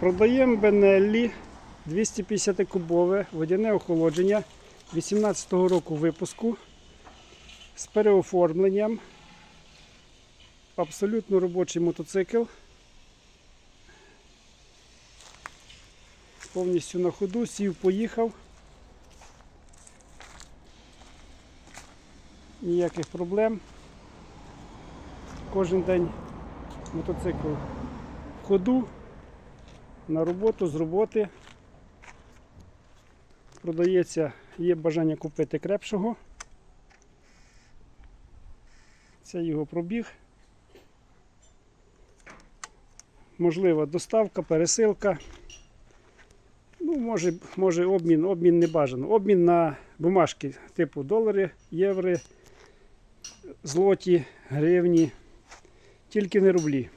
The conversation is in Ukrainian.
Продаємо Бенеллі 250 кубове водяне охолодження 18-го року випуску з переоформленням. Абсолютно робочий мотоцикл. Повністю на ходу, сів, поїхав. Ніяких проблем. Кожен день мотоцикл в ходу, на роботу, з роботи. Продається, є бажання купити крепшого. Це його пробіг. Можлива доставка, пересилка. Ну, може, може обмін, обмін не бажано. Обмін на бумажки типу долари, євро, злоті, гривні, тільки не рублі.